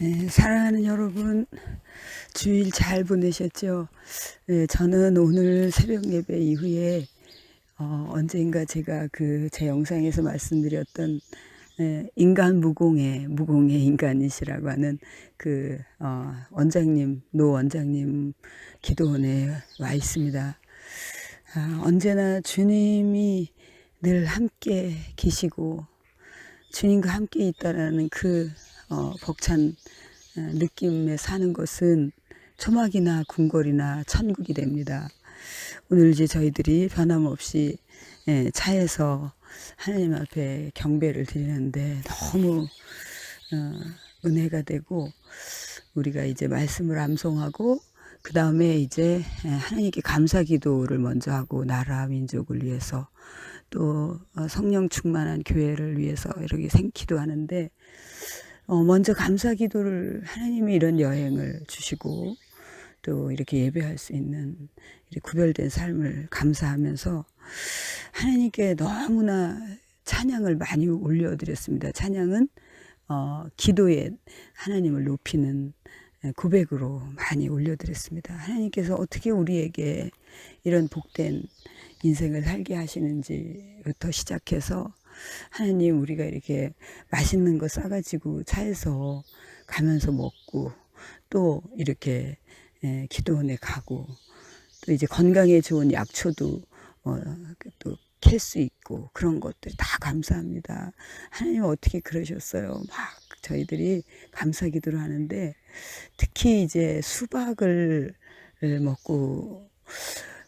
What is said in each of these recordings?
네, 사랑하는 여러분, 주일 잘 보내셨죠? 네, 저는 오늘 새벽 예배 이후에 어, 언젠가 제가 그 제 영상에서 말씀드렸던 예, 인간 무공의 무공의 인간이시라고 하는 그 어, 원장님 노 원장님 기도원에 와 있습니다. 아, 언제나 주님이 늘 함께 계시고 주님과 함께 있다라는 그 어, 벅찬 어, 느낌에 사는 것은 초막이나 궁궐이나 천국이 됩니다. 오늘 이제 저희들이 변함없이 예, 차에서 하나님 앞에 경배를 드리는데 너무 어, 은혜가 되고 우리가 이제 말씀을 암송하고 그 다음에 이제 예, 하나님께 감사 기도를 먼저 하고 나라 민족을 위해서 또 어, 성령 충만한 교회를 위해서 이렇게 생기도 하는데 어, 먼저 감사 기도를 하나님이 이런 여행을 주시고 또 이렇게 예배할 수 있는 구별된 삶을 감사하면서 하나님께 너무나 찬양을 많이 올려드렸습니다. 찬양은 어, 기도에 하나님을 높이는 고백으로 많이 올려드렸습니다. 하나님께서 어떻게 우리에게 이런 복된 인생을 살게 하시는지부터 시작해서 하나님 우리가 이렇게 맛있는 거 싸가지고 차에서 가면서 먹고 또 이렇게 예, 기도원에 가고 또 이제 건강에 좋은 약초도 어, 또 캘수 있고 그런 것들 다 감사합니다. 하나님 어떻게 그러셨어요? 막 저희들이 감사 기도를 하는데 특히 이제 수박을 먹고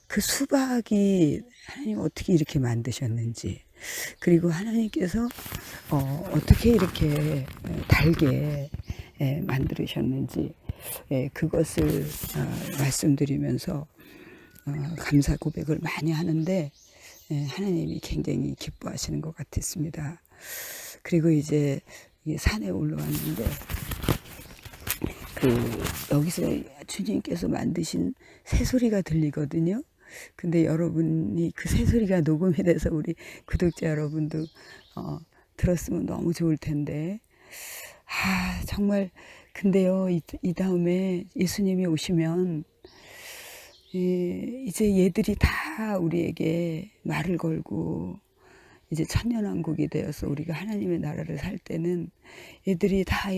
그 수박이 하나님 어떻게 이렇게 만드셨는지 그리고 하나님께서 어, 어떻게 이렇게 달게 예, 만들으셨는지 예, 그것을 어, 말씀드리면서 어, 감사 고백을 많이 하는데 예, 하나님이 굉장히 기뻐하시는 것 같았습니다. 그리고 이제 산에 올라왔는데 그 여기서 주님께서 만드신 새소리가 들리거든요. 근데 여러분이 그 새소리가 녹음이 돼서 우리 구독자 여러분도 어, 들었으면 너무 좋을 텐데. 아 정말 근데요 이, 이 다음에 예수님이 오시면 예, 이제 얘들이 다 우리에게 말을 걸고 이제 천년왕국이 되어서 우리가 하나님의 나라를 살 때는 얘들이 다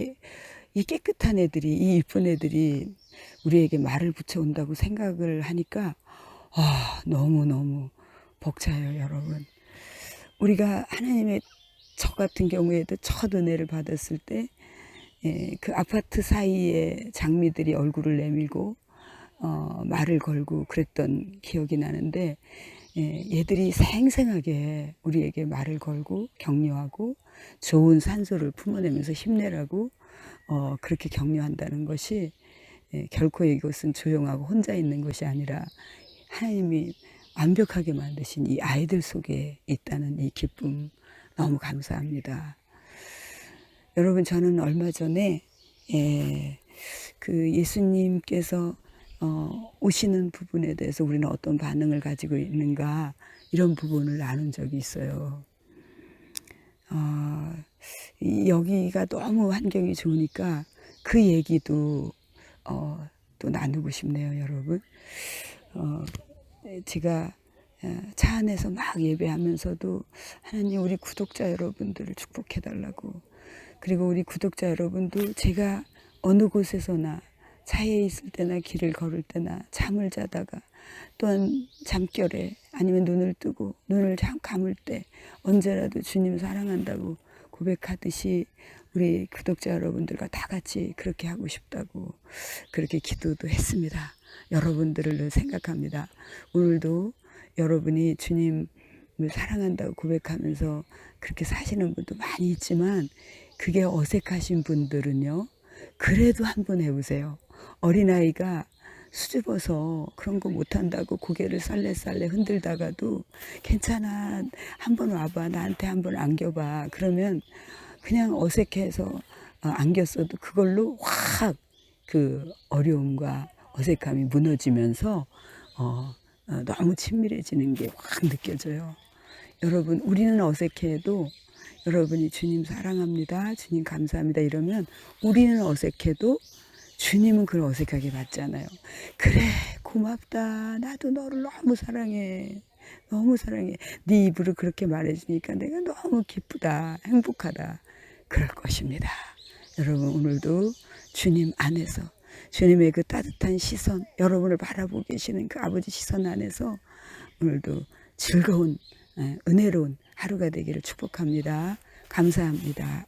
이 깨끗한 애들이 이 이쁜 애들이 우리에게 말을 붙여온다고 생각을 하니까 아 너무 너무 벅차요 여러분. 우리가 하나님의 저 같은 경우에도 첫 은혜를 받았을 때 예, 그 아파트 사이에 장미들이 얼굴을 내밀고 어, 말을 걸고 그랬던 기억이 나는데 예, 얘들이 생생하게 우리에게 말을 걸고 격려하고 좋은 산소를 품어내면서 힘내라고 어, 그렇게 격려한다는 것이 예, 결코 이것은 조용하고 혼자 있는 것이 아니라 하나님이 완벽하게 만드신 이 아이들 속에 있다는 이 기쁨 너무 감사합니다. 여러분 저는 얼마 전에 예, 그 예수님께서 어, 오시는 부분에 대해서 우리는 어떤 반응을 가지고 있는가 이런 부분을 나눈 적이 있어요. 어, 여기가 너무 환경이 좋으니까 그 얘기도 어, 또 나누고 싶네요, 여러분. 어, 제가 차 안에서 막 예배하면서도 하나님 우리 구독자 여러분들을 축복해 달라고 그리고 우리 구독자 여러분도 제가 어느 곳에서나 차에 있을 때나 길을 걸을 때나 잠을 자다가 또한 잠결에 아니면 눈을 뜨고 눈을 잠 감을 때 언제라도 주님 사랑한다고 고백하듯이 우리 구독자 여러분들과 다 같이 그렇게 하고 싶다고 그렇게 기도도 했습니다. 여러분들을 생각합니다. 오늘도 여러분이 주님을 사랑한다고 고백하면서 그렇게 사시는 분도 많이 있지만 그게 어색하신 분들은요. 그래도 한번 해보세요. 어린아이가 수줍어서 그런 거 못한다고 고개를 쌀래쌀래 흔들다가도 괜찮아. 한번 와봐. 나한테 한번 안겨봐. 그러면 그냥 어색해서 어, 안겼어도 그걸로 확 그 어려움과 어색함이 무너지면서 어, 어, 너무 친밀해지는 게 확 느껴져요. 여러분, 우리는 어색해도 여러분이 주님 사랑합니다. 주님 감사합니다. 이러면 우리는 어색해도 주님은 그걸 어색하게 받잖아요. 그래, 고맙다. 나도 너를 너무 사랑해. 너무 사랑해. 네 입으로 그렇게 말해주니까 내가 너무 기쁘다. 행복하다. 그럴 것입니다. 여러분, 오늘도 주님 안에서 주님의 그 따뜻한 시선, 여러분을 바라보고 계시는 그 아버지 시선 안에서 오늘도 즐거운, 예, 은혜로운 하루가 되기를 축복합니다. 감사합니다.